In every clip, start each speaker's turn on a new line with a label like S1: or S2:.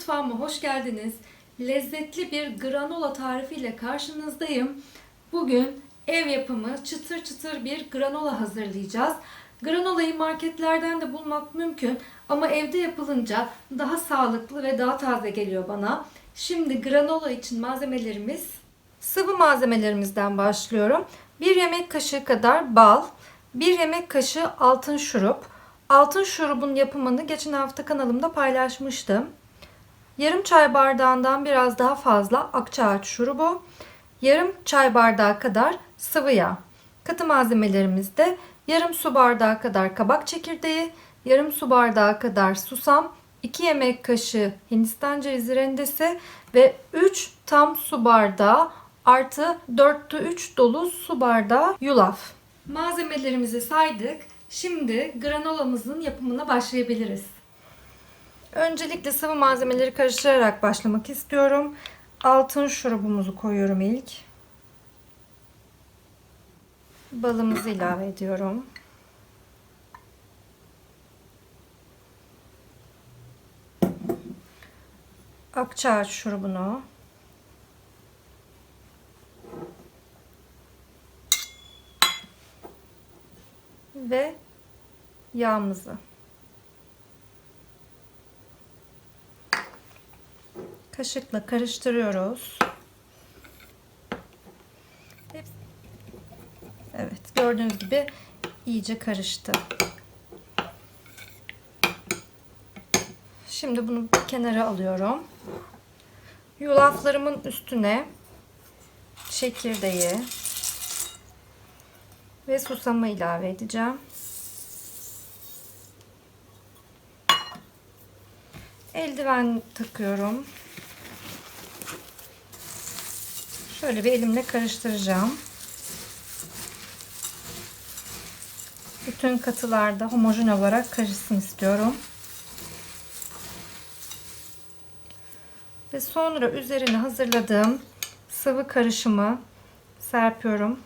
S1: mutfağıma hoş geldiniz. Lezzetli bir granola tarifiyle karşınızdayım. Bugün ev yapımı çıtır çıtır bir granola hazırlayacağız. Granolayı marketlerden de bulmak mümkün ama evde yapılınca daha sağlıklı ve daha taze geliyor bana. Şimdi granola için malzemelerimiz sıvı malzemelerimizden başlıyorum. 1 yemek kaşığı kadar bal, 1 yemek kaşığı altın şurup, Altın şurubun yapımını geçen hafta kanalımda paylaşmıştım. Yarım çay bardağından biraz daha fazla akçaağaç şurubu, yarım çay bardağı kadar sıvı yağ. Katı malzemelerimizde yarım su bardağı kadar kabak çekirdeği, yarım su bardağı kadar susam, 2 yemek kaşığı hindistan cevizi rendesi ve 3 tam su bardağı artı 4'te 3 dolu su bardağı yulaf. Malzemelerimizi saydık. Şimdi granolamızın yapımına başlayabiliriz. Öncelikle sıvı malzemeleri karıştırarak başlamak istiyorum. Altın şurubumuzu koyuyorum ilk. Balımızı ilave ediyorum. Akçaağaç şurubunu ve yağımızı. Kaşıkla karıştırıyoruz. Evet, gördüğünüz gibi iyice karıştı. Şimdi bunu kenara alıyorum. Yulaflarımın üstüne çekirdeği, ve susamı ilave edeceğim. Eldiven takıyorum. Şöyle bir elimle karıştıracağım. Bütün katılarda homojen olarak karışsın istiyorum. Ve sonra üzerine hazırladığım sıvı karışımı serpiyorum.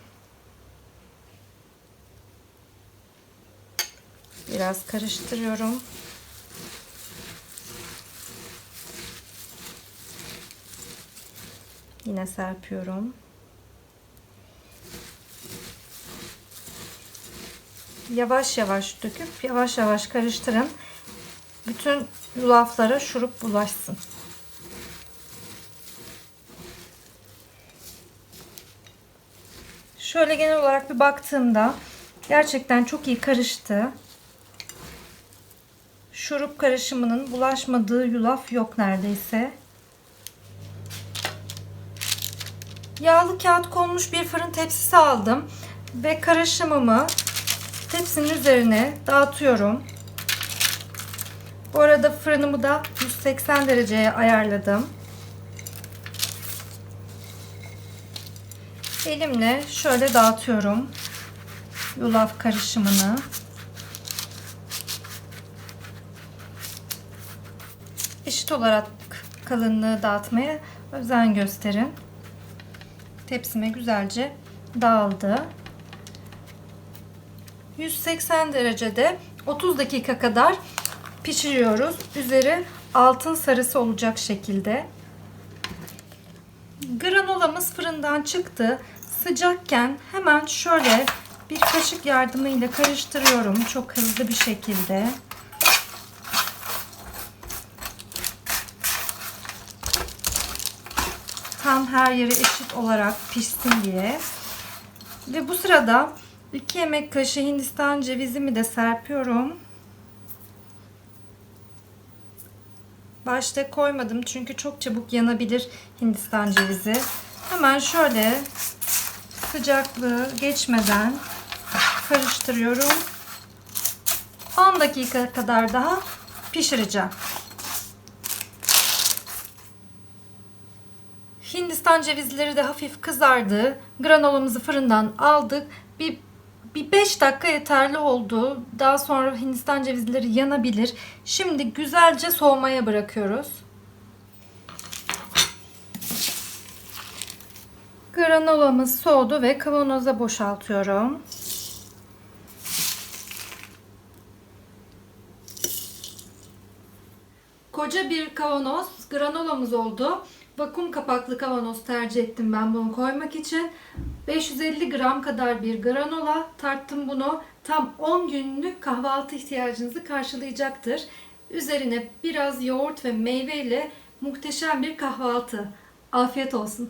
S1: Biraz karıştırıyorum. Yine serpiyorum. Yavaş yavaş döküp yavaş yavaş karıştırın. Bütün yulaflara şurup bulaşsın. Şöyle genel olarak bir baktığımda gerçekten çok iyi karıştı şurup karışımının bulaşmadığı yulaf yok neredeyse. Yağlı kağıt konmuş bir fırın tepsisi aldım ve karışımımı tepsinin üzerine dağıtıyorum. Bu arada fırınımı da 180 dereceye ayarladım. Elimle şöyle dağıtıyorum yulaf karışımını. eşit olarak kalınlığı dağıtmaya özen gösterin. Tepsime güzelce dağıldı. 180 derecede 30 dakika kadar pişiriyoruz. Üzeri altın sarısı olacak şekilde. Granolamız fırından çıktı. Sıcakken hemen şöyle bir kaşık yardımıyla karıştırıyorum çok hızlı bir şekilde. Tam her yeri eşit olarak pişsin diye. Ve bu sırada 2 yemek kaşığı hindistan cevizimi de serpiyorum. Başta koymadım çünkü çok çabuk yanabilir hindistan cevizi. Hemen şöyle sıcaklığı geçmeden karıştırıyorum. 10 dakika kadar daha pişireceğim. Hindistan cevizleri de hafif kızardı. Granolamızı fırından aldık. Bir bir 5 dakika yeterli oldu. Daha sonra Hindistan cevizleri yanabilir. Şimdi güzelce soğumaya bırakıyoruz. Granolamız soğudu ve kavanoza boşaltıyorum. Koca bir kavanoz granolamız oldu. Vakum kapaklı kavanoz tercih ettim ben bunu koymak için. 550 gram kadar bir granola tarttım bunu. Tam 10 günlük kahvaltı ihtiyacınızı karşılayacaktır. Üzerine biraz yoğurt ve meyve ile muhteşem bir kahvaltı. Afiyet olsun.